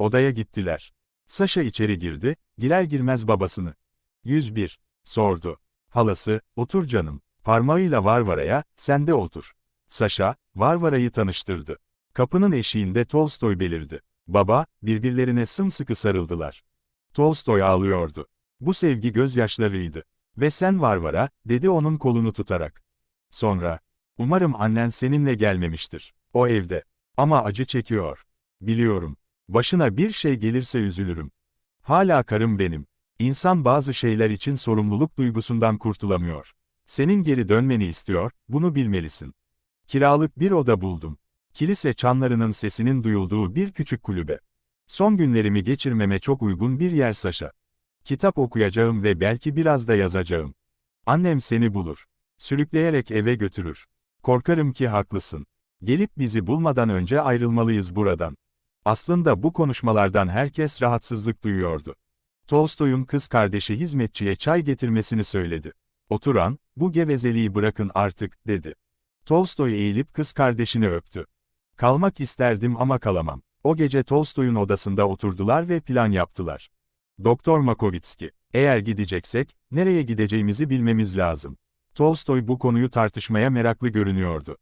Odaya gittiler. Saşa içeri girdi, girer girmez babasını. 101. Sordu. Halası, otur canım. Parmağıyla Varvara'ya, sen de otur. Saşa, Varvara'yı tanıştırdı. Kapının eşiğinde Tolstoy belirdi. Baba, birbirlerine sımsıkı sarıldılar. Tolstoy ağlıyordu. Bu sevgi gözyaşlarıydı. Ve sen Varvara, dedi onun kolunu tutarak. Sonra, umarım annen seninle gelmemiştir. O evde. Ama acı çekiyor. Biliyorum. Başına bir şey gelirse üzülürüm. Hala karım benim. İnsan bazı şeyler için sorumluluk duygusundan kurtulamıyor. Senin geri dönmeni istiyor, bunu bilmelisin. Kiralık bir oda buldum. Kilise çanlarının sesinin duyulduğu bir küçük kulübe. Son günlerimi geçirmeme çok uygun bir yer Saşa. Kitap okuyacağım ve belki biraz da yazacağım. Annem seni bulur. Sürükleyerek eve götürür. Korkarım ki haklısın. Gelip bizi bulmadan önce ayrılmalıyız buradan. Aslında bu konuşmalardan herkes rahatsızlık duyuyordu. Tolstoy'un kız kardeşi hizmetçiye çay getirmesini söyledi. Oturan, bu gevezeliği bırakın artık, dedi. Tolstoy eğilip kız kardeşini öptü. Kalmak isterdim ama kalamam. O gece Tolstoy'un odasında oturdular ve plan yaptılar. Doktor Makovitski, eğer gideceksek, nereye gideceğimizi bilmemiz lazım. Tolstoy bu konuyu tartışmaya meraklı görünüyordu.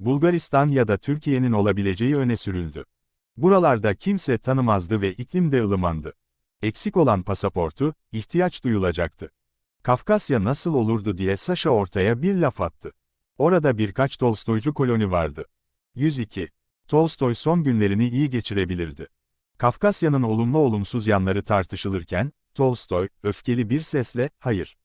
Bulgaristan ya da Türkiye'nin olabileceği öne sürüldü. Buralarda kimse tanımazdı ve iklim de ılımandı. Eksik olan pasaportu, ihtiyaç duyulacaktı. Kafkasya nasıl olurdu diye Saşa ortaya bir laf attı. Orada birkaç Tolstoycu koloni vardı. 102. Tolstoy son günlerini iyi geçirebilirdi. Kafkasya'nın olumlu olumsuz yanları tartışılırken, Tolstoy, öfkeli bir sesle, hayır.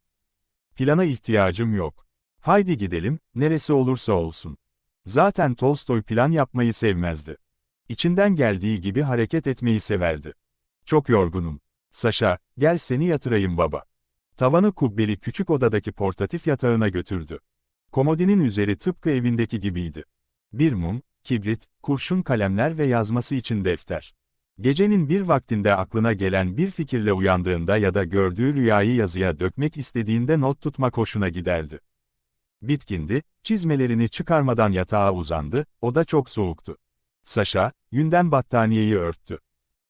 Plana ihtiyacım yok. Haydi gidelim, neresi olursa olsun. Zaten Tolstoy plan yapmayı sevmezdi. İçinden geldiği gibi hareket etmeyi severdi. Çok yorgunum. Saşa, gel seni yatırayım baba. Tavanı kubbeli küçük odadaki portatif yatağına götürdü. Komodinin üzeri tıpkı evindeki gibiydi. Bir mum, kibrit, kurşun kalemler ve yazması için defter. Gecenin bir vaktinde aklına gelen bir fikirle uyandığında ya da gördüğü rüyayı yazıya dökmek istediğinde not tutmak hoşuna giderdi. Bitkindi, çizmelerini çıkarmadan yatağa uzandı, oda çok soğuktu. Saşa, yünden battaniyeyi örttü.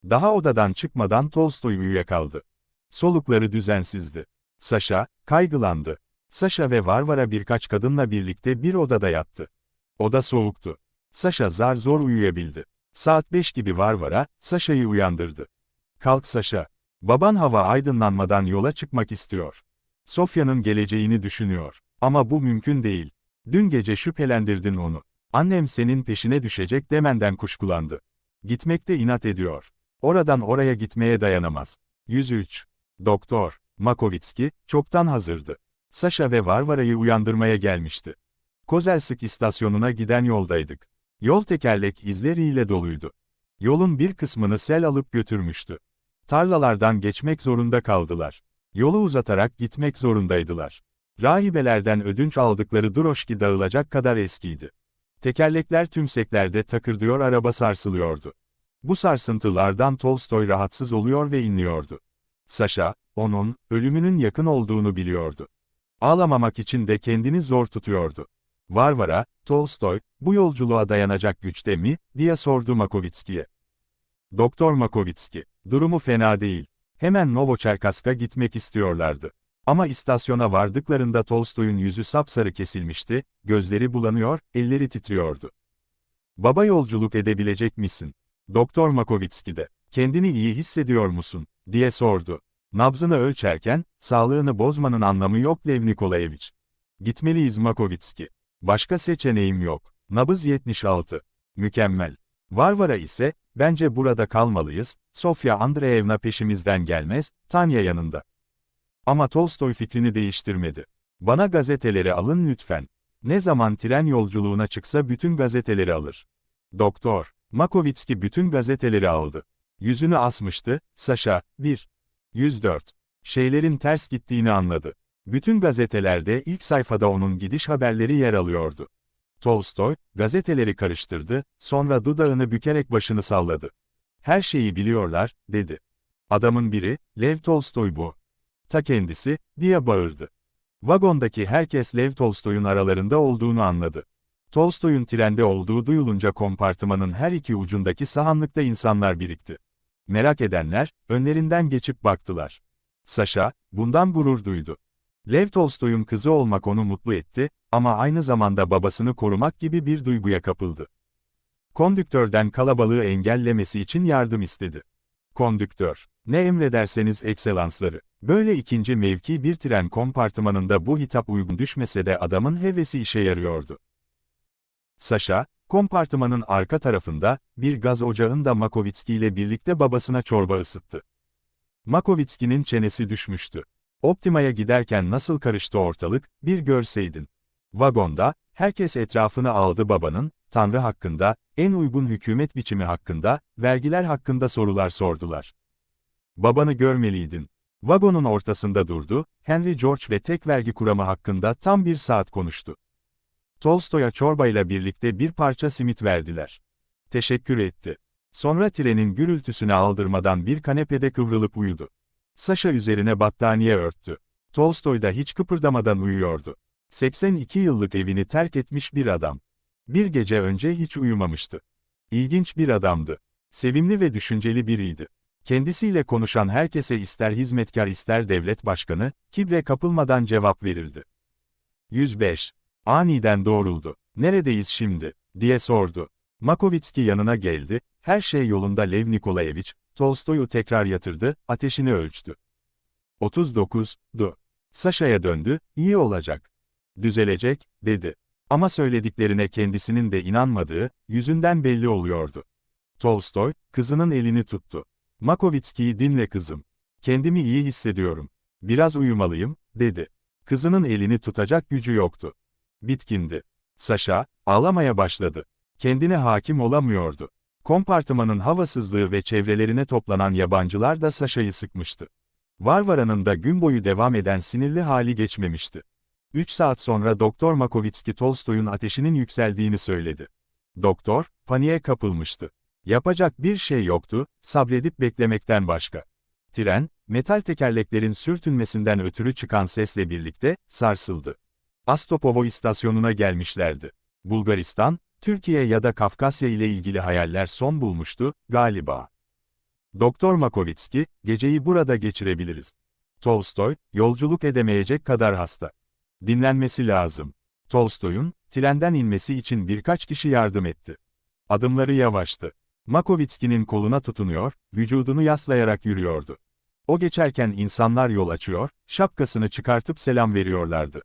Daha odadan çıkmadan Tolstoy uyuyakaldı. Solukları düzensizdi. Saşa, kaygılandı. Saşa ve Varvara birkaç kadınla birlikte bir odada yattı. Oda soğuktu. Saşa zar zor uyuyabildi. Saat 5 gibi Varvara, Saşa'yı uyandırdı. Kalk Saşa. Baban hava aydınlanmadan yola çıkmak istiyor. Sofya'nın geleceğini düşünüyor. Ama bu mümkün değil. Dün gece şüphelendirdin onu. Annem senin peşine düşecek demenden kuşkulandı. Gitmekte inat ediyor. Oradan oraya gitmeye dayanamaz. 103. Doktor, Makovitski, çoktan hazırdı. Saşa ve Varvara'yı uyandırmaya gelmişti. Kozelsk istasyonuna giden yoldaydık. Yol tekerlek izleriyle doluydu. Yolun bir kısmını sel alıp götürmüştü. Tarlalardan geçmek zorunda kaldılar. Yolu uzatarak gitmek zorundaydılar. Rahibelerden ödünç aldıkları droşki dağılacak kadar eskiydi. Tekerlekler tümseklerde takırdıyor araba sarsılıyordu. Bu sarsıntılardan Tolstoy rahatsız oluyor ve inliyordu. Saşa, onun, ölümünün yakın olduğunu biliyordu. Ağlamamak için de kendini zor tutuyordu. Varvara, Tolstoy, bu yolculuğa dayanacak güçte mi, diye sordu Makovitski'ye. Doktor Makovitski, durumu fena değil. Hemen Novoçerkask'a gitmek istiyorlardı. Ama istasyona vardıklarında Tolstoy'un yüzü sapsarı kesilmişti, gözleri bulanıyor, elleri titriyordu. Baba yolculuk edebilecek misin? Doktor Makovitski de, kendini iyi hissediyor musun? diye sordu. Nabzını ölçerken, sağlığını bozmanın anlamı yok Lev Nikolaevich. Gitmeliyiz Makovitski. Başka seçeneğim yok. Nabız 76. Mükemmel. Varvara ise, bence burada kalmalıyız, Sofya Andreevna peşimizden gelmez, Tanya yanında. Ama Tolstoy fikrini değiştirmedi. Bana gazeteleri alın lütfen. Ne zaman tren yolculuğuna çıksa bütün gazeteleri alır. Doktor, Makovitski bütün gazeteleri aldı. Yüzünü asmıştı, Saşa, 1. 104. Şeylerin ters gittiğini anladı. Bütün gazetelerde ilk sayfada onun gidiş haberleri yer alıyordu. Tolstoy, gazeteleri karıştırdı, sonra dudağını bükerek başını salladı. Her şeyi biliyorlar, dedi. Adamın biri, Lev Tolstoy bu. Ta kendisi, diye bağırdı. Vagondaki herkes Lev Tolstoy'un aralarında olduğunu anladı. Tolstoy'un trende olduğu duyulunca kompartımanın her iki ucundaki sahanlıkta insanlar birikti. Merak edenler, önlerinden geçip baktılar. Saşa, bundan gurur duydu. Lev Tolstoy'un kızı olmak onu mutlu etti, ama aynı zamanda babasını korumak gibi bir duyguya kapıldı. Kondüktörden kalabalığı engellemesi için yardım istedi. Kondüktör, ne emrederseniz ekselansları. Böyle ikinci mevki bir tren kompartımanında bu hitap uygun düşmese de adamın hevesi işe yarıyordu. Saşa, kompartımanın arka tarafında, bir gaz ocağında Makovitski ile birlikte babasına çorba ısıttı. Makovitski'nin çenesi düşmüştü. Optima'ya giderken nasıl karıştı ortalık, bir görseydin. Vagonda, herkes etrafını aldı babanın, Tanrı hakkında, en uygun hükümet biçimi hakkında, vergiler hakkında sorular sordular. Babanı görmeliydin. Vagonun ortasında durdu, Henry George ve tek vergi kuramı hakkında tam bir saat konuştu. Tolstoy'a çorbayla birlikte bir parça simit verdiler. Teşekkür etti. Sonra trenin gürültüsüne aldırmadan bir kanepede kıvrılıp uyudu. Saşa üzerine battaniye örttü. Tolstoy da hiç kıpırdamadan uyuyordu. 82 yıllık evini terk etmiş bir adam. Bir gece önce hiç uyumamıştı. İlginç bir adamdı. Sevimli ve düşünceli biriydi. Kendisiyle konuşan herkese ister hizmetkar ister devlet başkanı, kibre kapılmadan cevap verirdi. 105. Aniden doğruldu. Neredeyiz şimdi? diye sordu. Makovitski yanına geldi, her şey yolunda Lev Nikolaevich, Tolstoy'u tekrar yatırdı, ateşini ölçtü. 39, du. Saşa'ya döndü, iyi olacak. Düzelecek, dedi. Ama söylediklerine kendisinin de inanmadığı, yüzünden belli oluyordu. Tolstoy, kızının elini tuttu. Makovitski'yi dinle kızım. Kendimi iyi hissediyorum. Biraz uyumalıyım, dedi. Kızının elini tutacak gücü yoktu. Bitkindi. Saşa, ağlamaya başladı. Kendine hakim olamıyordu. Kompartımanın havasızlığı ve çevrelerine toplanan yabancılar da Saşa'yı sıkmıştı. Varvara'nın da gün boyu devam eden sinirli hali geçmemişti. Üç saat sonra Doktor Makovitski Tolstoy'un ateşinin yükseldiğini söyledi. Doktor, paniğe kapılmıştı. Yapacak bir şey yoktu, sabredip beklemekten başka. Tren, metal tekerleklerin sürtünmesinden ötürü çıkan sesle birlikte, sarsıldı. Astopovo istasyonuna gelmişlerdi. Bulgaristan, Türkiye ya da Kafkasya ile ilgili hayaller son bulmuştu, galiba. Doktor Makovitski, geceyi burada geçirebiliriz. Tolstoy, yolculuk edemeyecek kadar hasta. Dinlenmesi lazım. Tolstoy'un, trenden inmesi için birkaç kişi yardım etti. Adımları yavaştı. Makovitski'nin koluna tutunuyor, vücudunu yaslayarak yürüyordu. O geçerken insanlar yol açıyor, şapkasını çıkartıp selam veriyorlardı.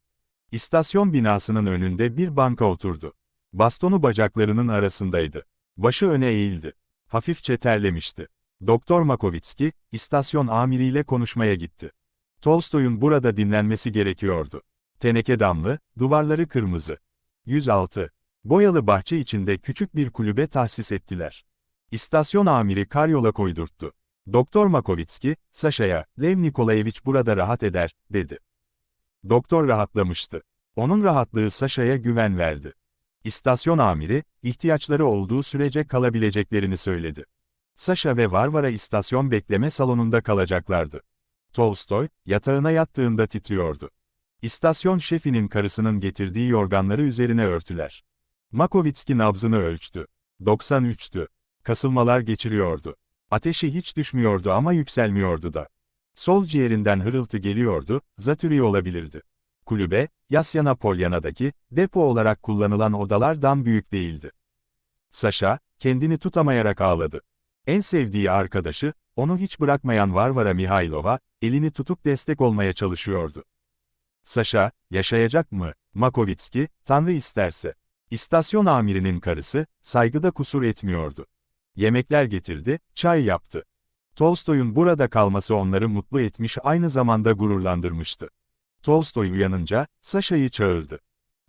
İstasyon binasının önünde bir banka oturdu. Bastonu bacaklarının arasındaydı. Başı öne eğildi. Hafifçe terlemişti. Doktor Makovitski, istasyon amiriyle konuşmaya gitti. Tolstoy'un burada dinlenmesi gerekiyordu. Teneke damlı, duvarları kırmızı. 106. Boyalı bahçe içinde küçük bir kulübe tahsis ettiler. İstasyon amiri karyola koydurttu. Doktor Makovitski, Saşa'ya, Lev Nikolaevich burada rahat eder, dedi. Doktor rahatlamıştı. Onun rahatlığı Saşa'ya güven verdi. İstasyon amiri, ihtiyaçları olduğu sürece kalabileceklerini söyledi. Saşa ve Varvara istasyon bekleme salonunda kalacaklardı. Tolstoy, yatağına yattığında titriyordu. İstasyon şefinin karısının getirdiği yorganları üzerine örtüler. Makovitski nabzını ölçtü. 93'tü. Kasılmalar geçiriyordu. Ateşi hiç düşmüyordu ama yükselmiyordu da. Sol ciğerinden hırıltı geliyordu, zatürre olabilirdi. Kulübe, Yasyana Polyana'daki, depo olarak kullanılan odalardan büyük değildi. Saşa, kendini tutamayarak ağladı. En sevdiği arkadaşı, onu hiç bırakmayan Varvara Mihailova, elini tutup destek olmaya çalışıyordu. Saşa, yaşayacak mı? Makovitski, Tanrı isterse. İstasyon amirinin karısı, saygıda kusur etmiyordu. Yemekler getirdi, çay yaptı. Tolstoy'un burada kalması onları mutlu etmiş aynı zamanda gururlandırmıştı. Tolstoy uyanınca, Saşa'yı çağırdı.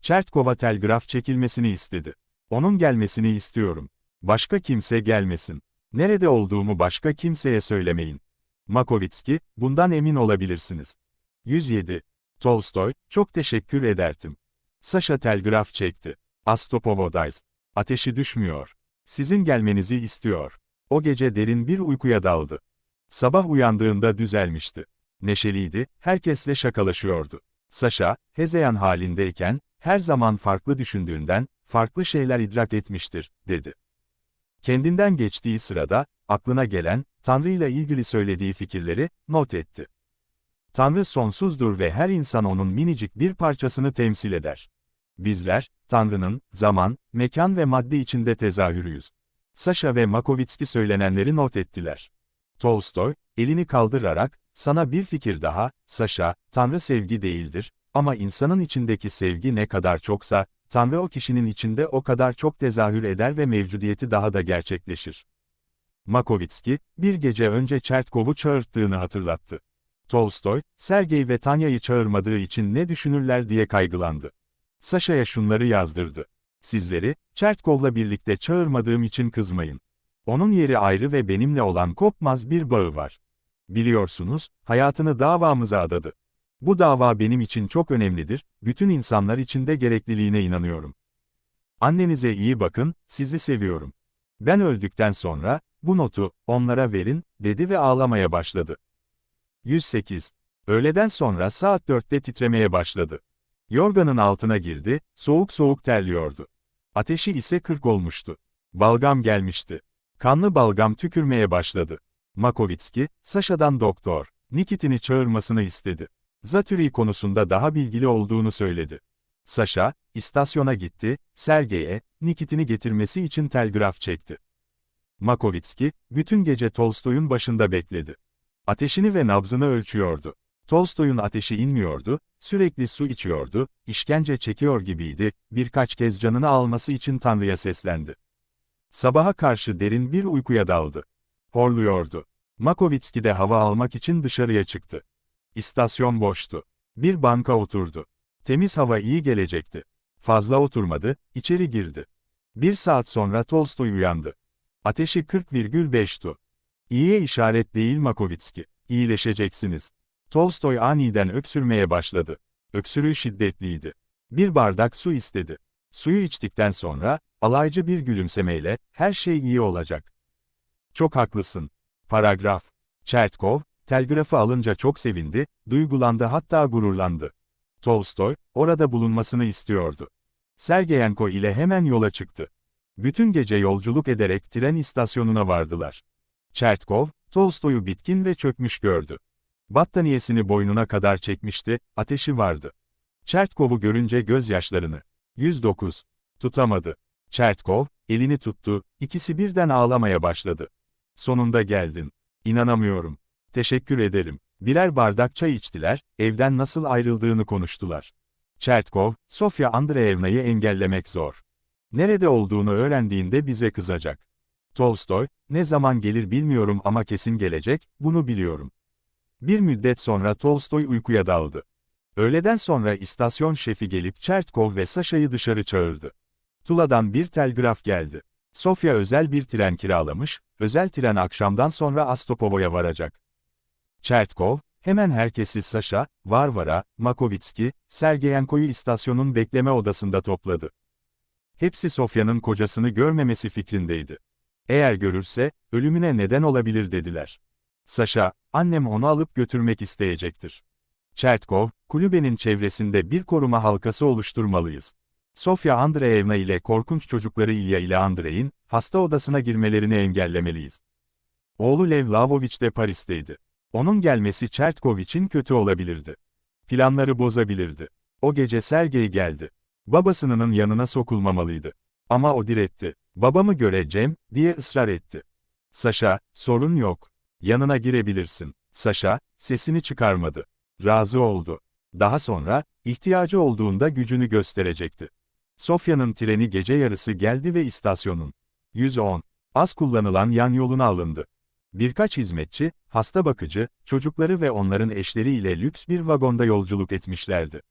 Çertkova telgraf çekilmesini istedi. Onun gelmesini istiyorum. Başka kimse gelmesin. Nerede olduğumu başka kimseye söylemeyin. Makovitski, bundan emin olabilirsiniz. 107. Tolstoy, çok teşekkür ederdim. Saşa telgraf çekti. Astopovodayz. Ateşi düşmüyor. Sizin gelmenizi istiyor. O gece derin bir uykuya daldı. Sabah uyandığında düzelmişti. Neşeliydi, herkesle şakalaşıyordu. Saşa, hezeyan halindeyken, her zaman farklı düşündüğünden, farklı şeyler idrak etmiştir, dedi. Kendinden geçtiği sırada, aklına gelen, Tanrı ile ilgili söylediği fikirleri, not etti. Tanrı sonsuzdur ve her insan onun minicik bir parçasını temsil eder. Bizler, Tanrı'nın, zaman, mekan ve madde içinde tezahürüyüz. Sasha ve Makovitski söylenenleri not ettiler. Tolstoy, elini kaldırarak, sana bir fikir daha, Sasha, Tanrı sevgi değildir, ama insanın içindeki sevgi ne kadar çoksa, Tanrı o kişinin içinde o kadar çok tezahür eder ve mevcudiyeti daha da gerçekleşir. Makovitski, bir gece önce Çertkov'u çağırttığını hatırlattı. Tolstoy, Sergey ve Tanya'yı çağırmadığı için ne düşünürler diye kaygılandı. Sasha'ya şunları yazdırdı. Sizleri, Çertkov'la birlikte çağırmadığım için kızmayın. Onun yeri ayrı ve benimle olan kopmaz bir bağı var. Biliyorsunuz, hayatını davamıza adadı. Bu dava benim için çok önemlidir, bütün insanlar için de gerekliliğine inanıyorum. Annenize iyi bakın, sizi seviyorum. Ben öldükten sonra, bu notu, onlara verin, dedi ve ağlamaya başladı. 108. Öğleden sonra saat 4'te titremeye başladı. Yorganın altına girdi, soğuk soğuk terliyordu. Ateşi ise 40 olmuştu. Balgam gelmişti. Kanlı balgam tükürmeye başladı. Makovitski, Sasha'dan doktor, Nikit'ini çağırmasını istedi. Zatürre konusunda daha bilgili olduğunu söyledi. Sasha, istasyona gitti, Sergey'e, Nikit'ini getirmesi için telgraf çekti. Makovitski, bütün gece Tolstoy'un başında bekledi. Ateşini ve nabzını ölçüyordu. Tolstoy'un ateşi inmiyordu, sürekli su içiyordu, işkence çekiyor gibiydi, birkaç kez canını alması için Tanrı'ya seslendi. Sabaha karşı derin bir uykuya daldı. Horluyordu. Makovitski de hava almak için dışarıya çıktı. İstasyon boştu. Bir banka oturdu. Temiz hava iyi gelecekti. Fazla oturmadı, içeri girdi. Bir saat sonra Tolstoy uyandı. Ateşi 40,5'tu. İyiye işaret değil Makovitski. İyileşeceksiniz. Tolstoy aniden öksürmeye başladı. Öksürüğü şiddetliydi. Bir bardak su istedi. Suyu içtikten sonra, alaycı bir gülümsemeyle, her şey iyi olacak. Çok haklısın. Paragraf. Çertkov, telgrafı alınca çok sevindi, duygulandı hatta gururlandı. Tolstoy, orada bulunmasını istiyordu. Sergeyenko ile hemen yola çıktı. Bütün gece yolculuk ederek tren istasyonuna vardılar. Çertkov, Tolstoy'u bitkin ve çökmüş gördü. Battaniyesini boynuna kadar çekmişti, ateşi vardı. Çertkov'u görünce gözyaşlarını. 109. Tutamadı. Çertkov, elini tuttu, ikisi birden ağlamaya başladı. Sonunda geldin. İnanamıyorum. Teşekkür ederim. Birer bardak çay içtiler, evden nasıl ayrıldığını konuştular. Çertkov, Sofya Andreevna'yı engellemek zor. Nerede olduğunu öğrendiğinde bize kızacak. Tolstoy, ne zaman gelir bilmiyorum ama kesin gelecek, bunu biliyorum. Bir müddet sonra Tolstoy uykuya daldı. Öğleden sonra istasyon şefi gelip Çertkov ve Sasha'yı dışarı çağırdı. Tula'dan bir telgraf geldi. Sofya özel bir tren kiralamış, özel tren akşamdan sonra Astopovo'ya varacak. Çertkov, hemen herkesi Sasha, Varvara, Makovitski, Sergeyenko'yu istasyonun bekleme odasında topladı. Hepsi Sofya'nın kocasını görmemesi fikrindeydi. Eğer görürse, ölümüne neden olabilir dediler. Sasha, annem onu alıp götürmek isteyecektir. Çertkov, kulübenin çevresinde bir koruma halkası oluşturmalıyız. Sofya Andreevna ile korkunç çocukları İlya ile Andrey'in, hasta odasına girmelerini engellemeliyiz. Oğlu Lev Lavoviç de Paris'teydi. Onun gelmesi Çertkov için kötü olabilirdi. Planları bozabilirdi. O gece Sergey geldi. Babasının yanına sokulmamalıydı. Ama o diretti. Babamı göreceğim, diye ısrar etti. Sasha, sorun yok. Yanına girebilirsin. Sasha, sesini çıkarmadı. Razı oldu. Daha sonra, ihtiyacı olduğunda gücünü gösterecekti. Sofya'nın treni gece yarısı geldi ve istasyonun 110 az kullanılan yan yoluna alındı. Birkaç hizmetçi, hasta bakıcı, çocukları ve onların eşleri ile lüks bir vagonda yolculuk etmişlerdi.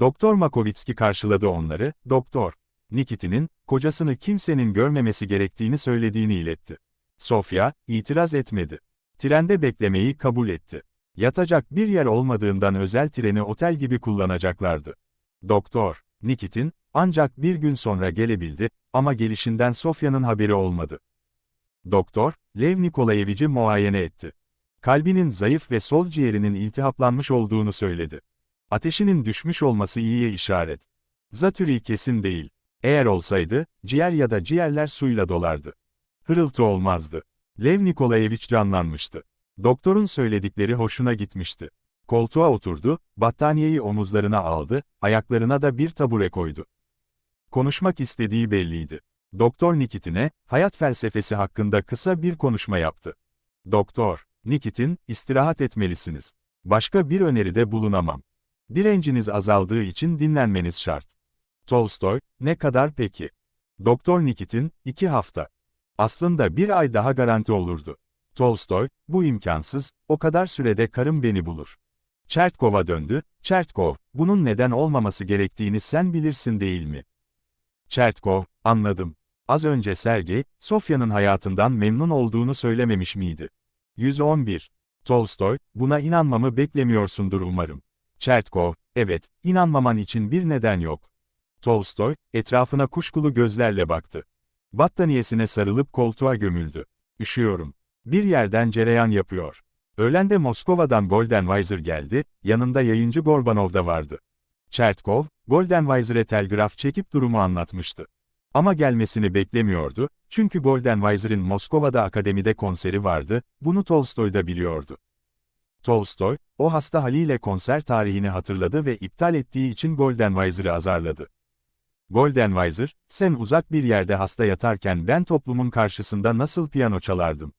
Doktor Makovitski karşıladı onları, doktor. Nikit'inin, kocasını kimsenin görmemesi gerektiğini söylediğini iletti. Sofya, itiraz etmedi. Trende beklemeyi kabul etti. Yatacak bir yer olmadığından özel treni otel gibi kullanacaklardı. Doktor, Nikit'in, ancak bir gün sonra gelebildi ama gelişinden Sofya'nın haberi olmadı. Doktor, Lev Nikolayevici muayene etti. Kalbinin zayıf ve sol ciğerinin iltihaplanmış olduğunu söyledi. Ateşinin düşmüş olması iyiye işaret. Zatürre kesin değil. Eğer olsaydı, ciğer ya da ciğerler suyla dolardı. Hırıltı olmazdı. Lev Nikolayevich canlanmıştı. Doktorun söyledikleri hoşuna gitmişti. Koltuğa oturdu, battaniyeyi omuzlarına aldı, ayaklarına da bir tabure koydu. Konuşmak istediği belliydi. Doktor Nikitin'e, hayat felsefesi hakkında kısa bir konuşma yaptı. Doktor, Nikitin, istirahat etmelisiniz. Başka bir öneride bulunamam. Direnciniz azaldığı için dinlenmeniz şart. Tolstoy, ne kadar peki? Doktor Nikitin, iki hafta. Aslında bir ay daha garanti olurdu. Tolstoy, bu imkansız, o kadar sürede karım beni bulur. Çertkov'a döndü, Çertkov, bunun neden olmaması gerektiğini sen bilirsin değil mi? Çertkov, anladım. Az önce Sergey, Sofya'nın hayatından memnun olduğunu söylememiş miydi? 111. Tolstoy, buna inanmamı beklemiyorsundur umarım. Çertkov, evet, inanmaman için bir neden yok. Tolstoy, etrafına kuşkulu gözlerle baktı. Battaniyesine sarılıp koltuğa gömüldü. Üşüyorum. Bir yerden cereyan yapıyor. Öğlende Moskova'dan Goldenweiser geldi, yanında yayıncı Gorbanov da vardı. Çertkov, Goldenweiser'e telgraf çekip durumu anlatmıştı. Ama gelmesini beklemiyordu, çünkü Goldenweiser'in Moskova'da akademide konseri vardı, bunu Tolstoy da biliyordu. Tolstoy, o hasta haliyle konser tarihini hatırladı ve iptal ettiği için Goldenweiser'ı azarladı. Goldenweiser, sen uzak bir yerde hasta yatarken ben toplumun karşısında nasıl piyano çalardım?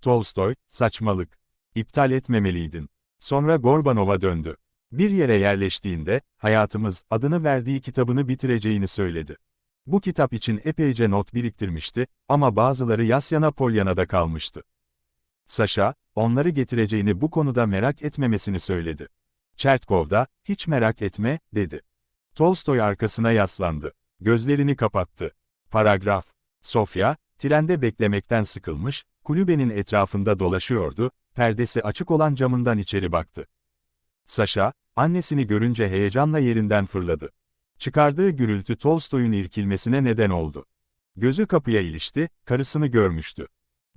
Tolstoy, saçmalık. İptal etmemeliydin. Sonra Gorbanov'a döndü. Bir yere yerleştiğinde, Hayatımız adını verdiği kitabını bitireceğini söyledi. Bu kitap için epeyce not biriktirmişti ama bazıları Yasyana Polyana'da kalmıştı. Sasha, onları getireceğini bu konuda merak etmemesini söyledi. Çertkov da, hiç merak etme, dedi. Tolstoy arkasına yaslandı. Gözlerini kapattı. Paragraf. Sofya, trende beklemekten sıkılmış, kulübenin etrafında dolaşıyordu, perdesi açık olan camından içeri baktı. Sasha, annesini görünce heyecanla yerinden fırladı. Çıkardığı gürültü Tolstoy'un irkilmesine neden oldu. Gözü kapıya ilişti, karısını görmüştü.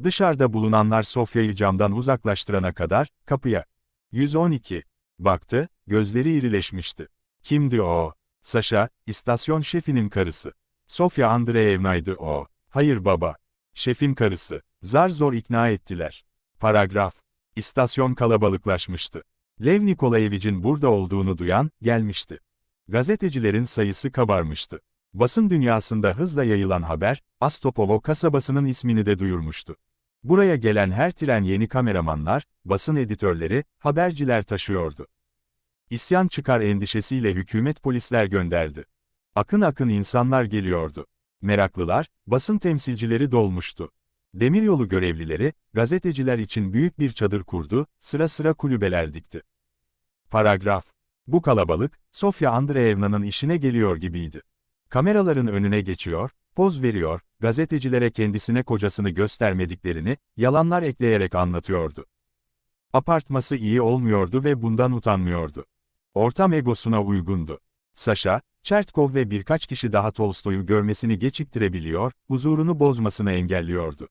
Dışarıda bulunanlar Sofya'yı camdan uzaklaştırana kadar, kapıya. 112. Baktı, gözleri irileşmişti. Kimdi o? Sasha, istasyon şefinin karısı. Sofya Andreevna'ydı o. Hayır baba. Şefin karısı. Zar zor ikna ettiler. Paragraf. İstasyon kalabalıklaşmıştı. Lev Nikolayevich'in burada olduğunu duyan, gelmişti. Gazetecilerin sayısı kabarmıştı. Basın dünyasında hızla yayılan haber, Astopovo kasabasının ismini de duyurmuştu. Buraya gelen her tren yeni kameramanlar, basın editörleri, haberciler taşıyordu. İsyan çıkar endişesiyle hükümet polisler gönderdi. Akın akın insanlar geliyordu. Meraklılar, basın temsilcileri dolmuştu. Demiryolu görevlileri, gazeteciler için büyük bir çadır kurdu, sıra sıra kulübeler dikti. Paragraf. Bu kalabalık, Sofya Andreevna'nın işine geliyor gibiydi. Kameraların önüne geçiyor, poz veriyor, gazetecilere kendisine kocasını göstermediklerini, yalanlar ekleyerek anlatıyordu. Apartması iyi olmuyordu ve bundan utanmıyordu. Ortam egosuna uygundu. Sasha, Çertkov ve birkaç kişi daha Tolstoy'u görmesini geçiktirebiliyor, huzurunu bozmasını engelliyordu.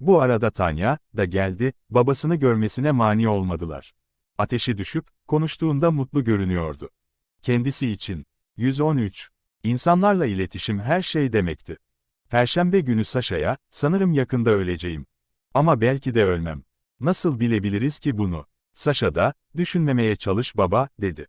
Bu arada Tanya, da geldi, babasını görmesine mani olmadılar. Ateşi düşüp, konuştuğunda mutlu görünüyordu. Kendisi için. 113. İnsanlarla iletişim her şey demekti. Perşembe günü Sasha'ya, sanırım yakında öleceğim. Ama belki de ölmem. Nasıl bilebiliriz ki bunu? Sasha da, düşünmemeye çalış baba, dedi.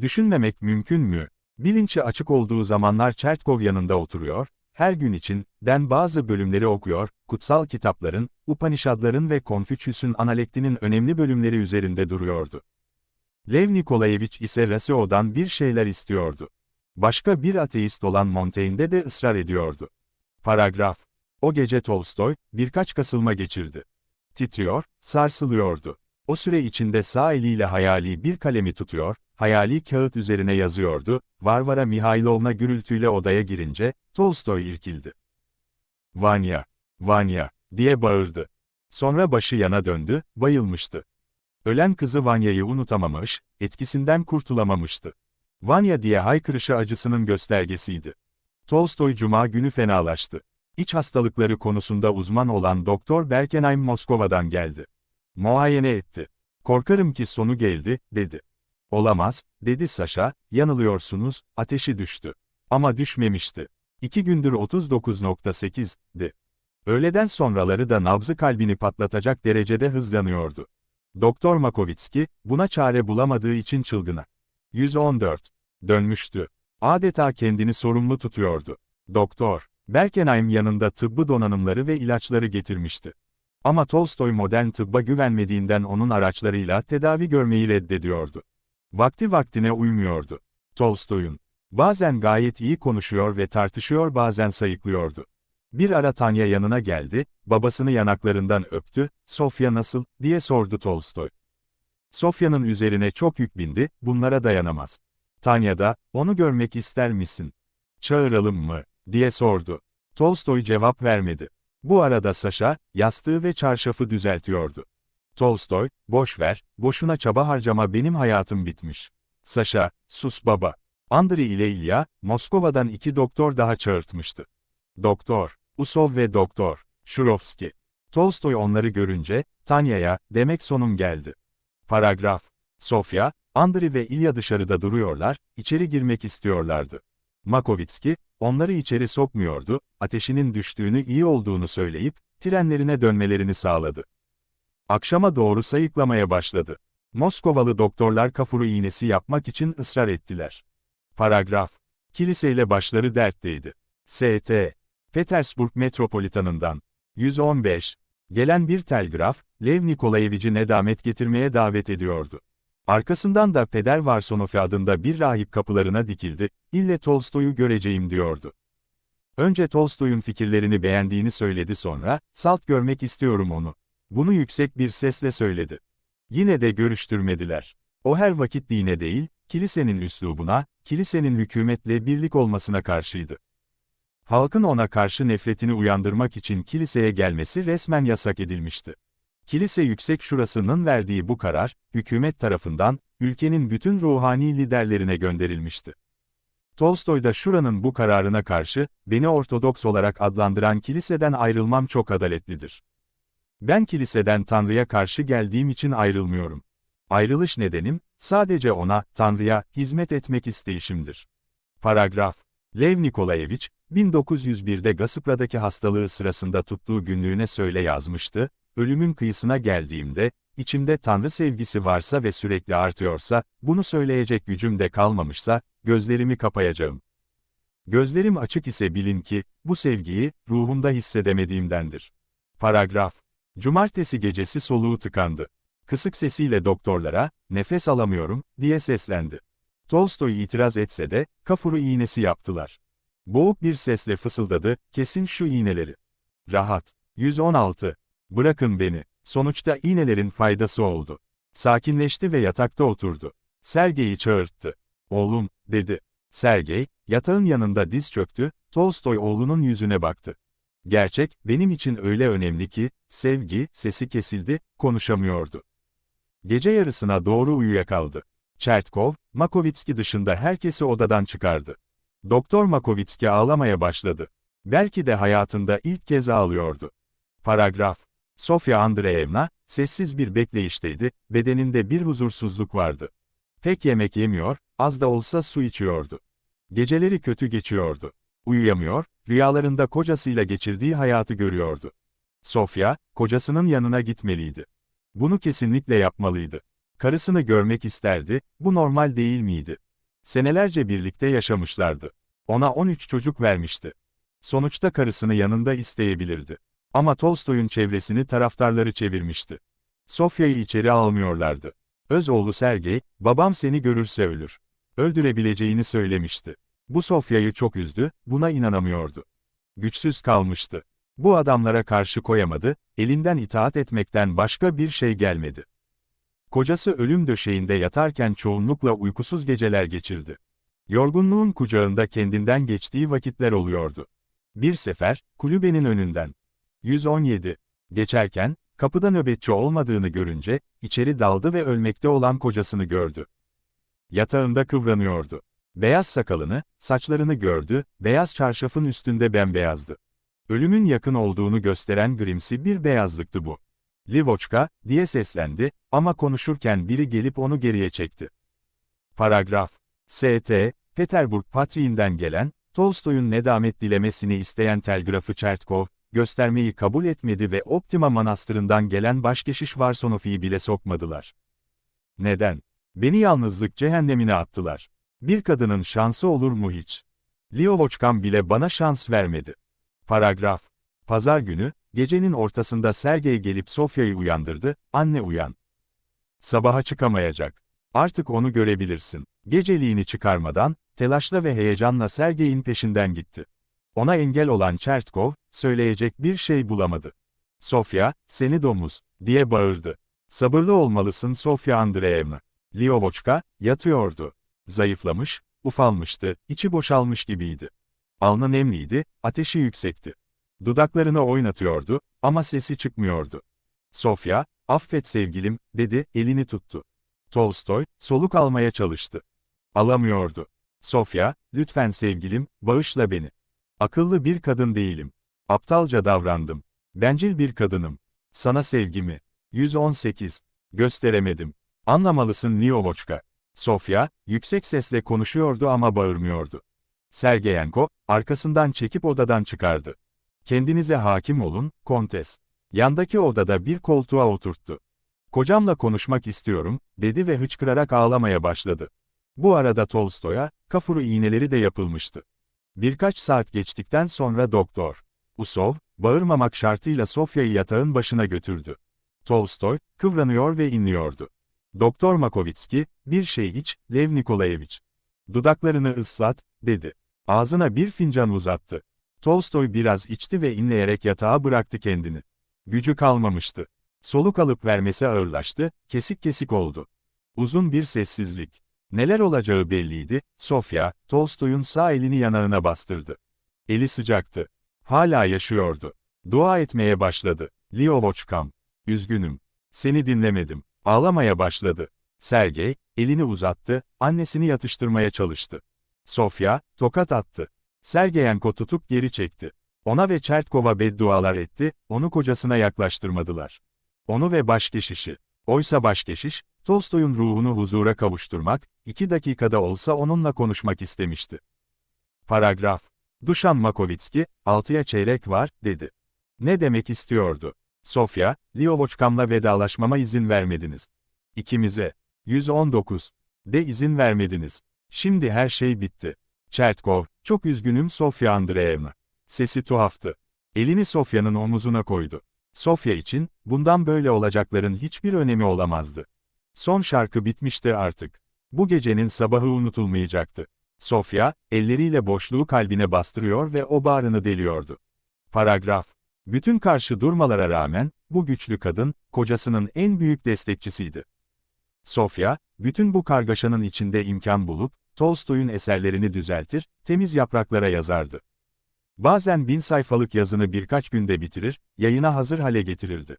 Düşünmemek mümkün mü? Bilinci açık olduğu zamanlar Çertkov yanında oturuyor, her gün için, den bazı bölümleri okuyor, kutsal kitapların, Upanishadların ve Konfüçyüs'ün analektinin önemli bölümleri üzerinde duruyordu. Lev Nikolayevich ise Rasio'dan bir şeyler istiyordu. Başka bir ateist olan Montaigne'de de ısrar ediyordu. Paragraf. O gece Tolstoy, birkaç kasılma geçirdi. Titriyor, sarsılıyordu. O süre içinde sağ eliyle hayali bir kalemi tutuyor, hayali kağıt üzerine yazıyordu, Varvara Mihailovna gürültüyle odaya girince, Tolstoy irkildi. Vanya, Vanya, diye bağırdı. Sonra başı yana döndü, bayılmıştı. Ölen kızı Vanya'yı unutamamış, etkisinden kurtulamamıştı. Vanya diye haykırışı acısının göstergesiydi. Tolstoy cuma günü fenalaştı. İç hastalıkları konusunda uzman olan Doktor Berkenheim Moskova'dan geldi. Muayene etti. Korkarım ki sonu geldi, dedi. Olamaz, dedi Sasha, yanılıyorsunuz, ateşi düştü. Ama düşmemişti. İki gündür 39.8'di. Öğleden sonraları da nabzı kalbini patlatacak derecede hızlanıyordu. Doktor Makovitski, buna çare bulamadığı için çılgına. 114. Dönmüştü. Adeta kendini sorumlu tutuyordu. Doktor, Berkenheim yanında tıbbı donanımları ve ilaçları getirmişti. Ama Tolstoy modern tıbba güvenmediğinden onun araçlarıyla tedavi görmeyi reddediyordu. Vakti vaktine uymuyordu. Tolstoy'un. Bazen gayet iyi konuşuyor ve tartışıyor bazen sayıklıyordu. Bir ara Tanya yanına geldi, babasını yanaklarından öptü, Sofya nasıl, diye sordu Tolstoy. Sofya'nın üzerine çok yük bindi, bunlara dayanamaz. Tanya da, onu görmek ister misin? Çağıralım mı? diye sordu. Tolstoy cevap vermedi. Bu arada Saşa, yastığı ve çarşafı düzeltiyordu. Tolstoy, boş ver, boşuna çaba harcama benim hayatım bitmiş. Saşa, sus baba. Andrei ile İlya, Moskova'dan iki doktor daha çağırtmıştı. Doktor, Usov ve Doktor, Şurovski. Tolstoy onları görünce, Tanya'ya, demek sonum geldi. Paragraf. Sofya, Andrei ve İlya dışarıda duruyorlar, içeri girmek istiyorlardı. Makovitski, onları içeri sokmuyordu, ateşinin düştüğünü iyi olduğunu söyleyip, trenlerine dönmelerini sağladı. Akşama doğru sayıklamaya başladı. Moskovalı doktorlar kafuru iğnesi yapmak için ısrar ettiler. Paragraf. Kiliseyle başları dertteydi. S.T. Petersburg Metropolitanından. 115. Gelen bir telgraf, Lev Nikolayevici nedamet getirmeye davet ediyordu. Arkasından da Peder Varsonov adında bir rahip kapılarına dikildi, ille Tolstoy'u göreceğim diyordu. Önce Tolstoy'un fikirlerini beğendiğini söyledi sonra, salt görmek istiyorum onu. Bunu yüksek bir sesle söyledi. Yine de görüştürmediler. O her vakit dine değil, kilisenin üslubuna, kilisenin hükümetle birlik olmasına karşıydı. Halkın ona karşı nefretini uyandırmak için kiliseye gelmesi resmen yasak edilmişti. Kilise Yüksek Şurası'nın verdiği bu karar, hükümet tarafından, ülkenin bütün ruhani liderlerine gönderilmişti. Tolstoy da Şura'nın bu kararına karşı, beni Ortodoks olarak adlandıran kiliseden ayrılmam çok adaletlidir. Ben kiliseden Tanrı'ya karşı geldiğim için ayrılmıyorum. Ayrılış nedenim, sadece ona, Tanrı'ya, hizmet etmek isteyişimdir. Paragraf. Lev Nikolayevich, 1901'de Gasıpra'daki hastalığı sırasında tuttuğu günlüğüne söyle yazmıştı, ölümün kıyısına geldiğimde, içimde Tanrı sevgisi varsa ve sürekli artıyorsa, bunu söyleyecek gücüm de kalmamışsa, gözlerimi kapayacağım. Gözlerim açık ise bilin ki, bu sevgiyi, ruhumda hissedemediğimdendir. Paragraf. Cumartesi gecesi soluğu tıkandı. Kısık sesiyle doktorlara, nefes alamıyorum, diye seslendi. Tolstoy itiraz etse de, kafuru iğnesi yaptılar. Boğuk bir sesle fısıldadı, kesin şu iğneleri. Rahat. 116. Bırakın beni. Sonuçta iğnelerin faydası oldu. Sakinleşti ve yatakta oturdu. Sergey'i çağırttı. Oğlum, dedi. Sergey, yatağın yanında diz çöktü, Tolstoy oğlunun yüzüne baktı. Gerçek, benim için öyle önemli ki, sevgi, sesi kesildi, konuşamıyordu. Gece yarısına doğru uyuyakaldı. Çertkov, Makovitski dışında herkesi odadan çıkardı. Doktor Makovitski ağlamaya başladı. Belki de hayatında ilk kez ağlıyordu. Paragraf. Sofya Andreevna, sessiz bir bekleyişteydi, bedeninde bir huzursuzluk vardı. Pek yemek yemiyor, az da olsa su içiyordu. Geceleri kötü geçiyordu. Uyuyamıyor, rüyalarında kocasıyla geçirdiği hayatı görüyordu. Sofya, kocasının yanına gitmeliydi. Bunu kesinlikle yapmalıydı. Karısını görmek isterdi, bu normal değil miydi? Senelerce birlikte yaşamışlardı. Ona 13 çocuk vermişti. Sonuçta karısını yanında isteyebilirdi. Ama Tolstoy'un çevresini taraftarları çevirmişti. Sofya'yı içeri almıyorlardı. Öz oğlu Sergey, babam seni görürse ölür. Öldürebileceğini söylemişti. Bu Sofya'yı çok üzdü, buna inanamıyordu. Güçsüz kalmıştı. Bu adamlara karşı koyamadı, elinden itaat etmekten başka bir şey gelmedi. Kocası ölüm döşeğinde yatarken çoğunlukla uykusuz geceler geçirdi. Yorgunluğun kucağında kendinden geçtiği vakitler oluyordu. Bir sefer, kulübenin önünden. 117. Geçerken, kapıda nöbetçi olmadığını görünce, içeri daldı ve ölmekte olan kocasını gördü. Yatağında kıvranıyordu. Beyaz sakalını, saçlarını gördü, beyaz çarşafın üstünde bembeyazdı. Ölümün yakın olduğunu gösteren grimsi bir beyazlıktı bu. Livoçka, diye seslendi, ama konuşurken biri gelip onu geriye çekti. Paragraf. S.T. Peterburg Patriğinden gelen, Tolstoy'un nedamet dilemesini isteyen telgrafı Çertkov, göstermeyi kabul etmedi ve Optima Manastırı'ndan gelen başkeşiş Varsonofi'yi bile sokmadılar. Neden? Beni yalnızlık cehennemine attılar. Bir kadının şansı olur mu hiç? Liovoçkam bile bana şans vermedi. Paragraf. Pazar günü, gecenin ortasında Sergey gelip Sofya'yı uyandırdı, anne uyan. Sabaha çıkamayacak. Artık onu görebilirsin. Geceliğini çıkarmadan, telaşla ve heyecanla Sergey'in peşinden gitti. Ona engel olan Çertkov, söyleyecek bir şey bulamadı. Sofya, seni domuz, diye bağırdı. Sabırlı olmalısın Sofya Andreevna. Liovoçka, yatıyordu. Zayıflamış, ufalmıştı, içi boşalmış gibiydi. Alnı nemliydi, ateşi yüksekti. Dudaklarını oynatıyordu, ama sesi çıkmıyordu. Sofya, affet sevgilim, dedi, elini tuttu. Tolstoy, soluk almaya çalıştı. Alamıyordu. Sofya, lütfen sevgilim, bağışla beni. Akıllı bir kadın değilim. Aptalca davrandım. Bencil bir kadınım. Sana sevgimi. 118. Gösteremedim. Anlamalısın Liovoçka. Sofya, yüksek sesle konuşuyordu ama bağırmıyordu. Sergeyenko, arkasından çekip odadan çıkardı. Kendinize hakim olun, kontes. Yandaki odada bir koltuğa oturttu. Kocamla konuşmak istiyorum, dedi ve hıçkırarak ağlamaya başladı. Bu arada Tolstoy'a, kafuru iğneleri de yapılmıştı. Birkaç saat geçtikten sonra doktor, Usov, bağırmamak şartıyla Sofya'yı yatağın başına götürdü. Tolstoy, kıvranıyor ve inliyordu. Doktor Makovitski, bir şey iç, Lev Nikolayevich. Dudaklarını ıslat, dedi. Ağzına bir fincan uzattı. Tolstoy biraz içti ve inleyerek yatağa bıraktı kendini. Gücü kalmamıştı. Soluk alıp vermesi ağırlaştı, kesik kesik oldu. Uzun bir sessizlik. Neler olacağı belliydi, Sofya, Tolstoy'un sağ elini yanağına bastırdı. Eli sıcaktı. Hala yaşıyordu. Dua etmeye başladı. Liovoçkam. Üzgünüm. Seni dinlemedim. Ağlamaya başladı. Sergey, elini uzattı, annesini yatıştırmaya çalıştı. Sofya, tokat attı. Sergeyenko tutup geri çekti. Ona ve Çertkov'a beddualar etti, onu kocasına yaklaştırmadılar. Onu ve başkeşişi. Oysa başkeşiş, Tolstoy'un ruhunu huzura kavuşturmak, iki dakikada olsa onunla konuşmak istemişti. Paragraf. Duşan Makovitski, altıya çeyrek var, dedi. Ne demek istiyordu? Sofya, Liovoçkam'la vedalaşmama izin vermediniz. İkimize. 119. De izin vermediniz. Şimdi her şey bitti. Çertkov, çok üzgünüm Sofya Andreevna. Sesi tuhaftı. Elini Sofya'nın omuzuna koydu. Sofya için, bundan böyle olacakların hiçbir önemi olamazdı. Son şarkı bitmişti artık. Bu gecenin sabahı unutulmayacaktı. Sofya, elleriyle boşluğu kalbine bastırıyor ve o bağrını deliyordu. Paragraf. Bütün karşı durmalara rağmen, bu güçlü kadın, kocasının en büyük destekçisiydi. Sofya, bütün bu kargaşanın içinde imkan bulup, Tolstoy'un eserlerini düzeltir, temiz yapraklara yazardı. Bazen bin sayfalık yazını birkaç günde bitirir, yayına hazır hale getirirdi.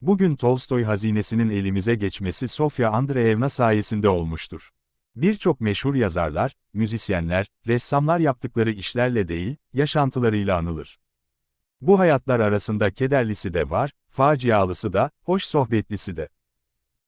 Bugün Tolstoy hazinesinin elimize geçmesi Sofya Andreevna sayesinde olmuştur. Birçok meşhur yazarlar, müzisyenler, ressamlar yaptıkları işlerle değil, yaşantılarıyla anılır. Bu hayatlar arasında kederlisi de var, facialısı da, hoş sohbetlisi de.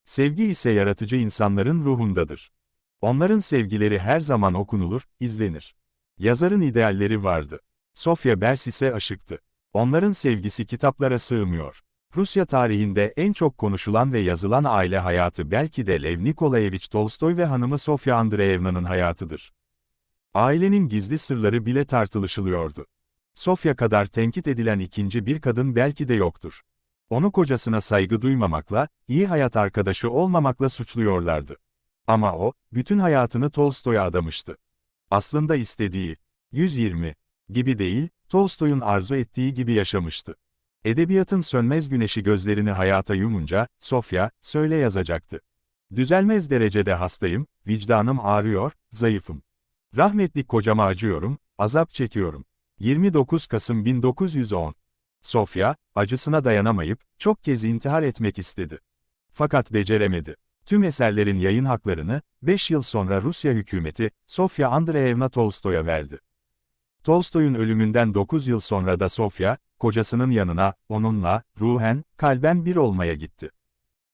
Sevgi ise yaratıcı insanların ruhundadır. Onların sevgileri her zaman okunulur, izlenir. Yazarın idealleri vardı. Sofya Bersis'e aşıktı. Onların sevgisi kitaplara sığmıyor. Rusya tarihinde en çok konuşulan ve yazılan aile hayatı belki de Lev Nikolayevich Tolstoy ve hanımı Sofya Andreevna'nın hayatıdır. Ailenin gizli sırları bile tartışılıyordu. Sofya kadar tenkit edilen ikinci bir kadın belki de yoktur. Onu kocasına saygı duymamakla, iyi hayat arkadaşı olmamakla suçluyorlardı. Ama o, bütün hayatını Tolstoy'a adamıştı. Aslında istediği, 120 gibi değil, Tolstoy'un arzu ettiği gibi yaşamıştı. Edebiyatın sönmez güneşi gözlerini hayata yumunca, Sofya, söyle yazacaktı. Düzelmez derecede hastayım, vicdanım ağrıyor, zayıfım. Rahmetli kocama acıyorum, azap çekiyorum. 29 Kasım 1910 Sofya, acısına dayanamayıp, çok kez intihar etmek istedi. Fakat beceremedi. Tüm eserlerin yayın haklarını, 5 yıl sonra Rusya hükümeti, Sofya Andreevna Tolstoy'a verdi. Tolstoy'un ölümünden 9 yıl sonra da Sofya, kocasının yanına, onunla, ruhen, kalben bir olmaya gitti.